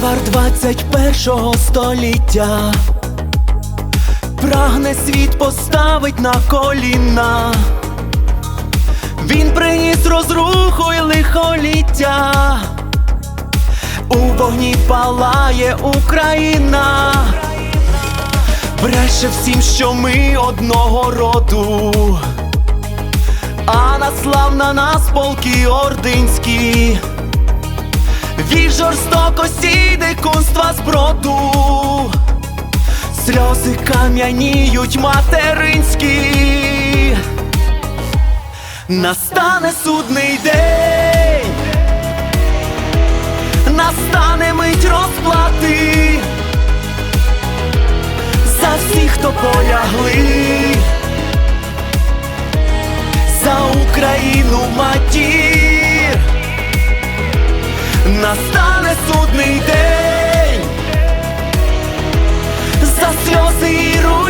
21 століття прагне світ поставить на коліна. Він приніс розруху й лихоліття. У вогні палає Україна. Бреше всім, що ми одного роду. А наслав на нас полки ординські. Від жорстокості дикунства зброду. Сльози кам'яніють материнські. Настане судний день. Настане мить розплати. За всіх, хто полягли. За Україну матір Настане судний день. За сльози і руїни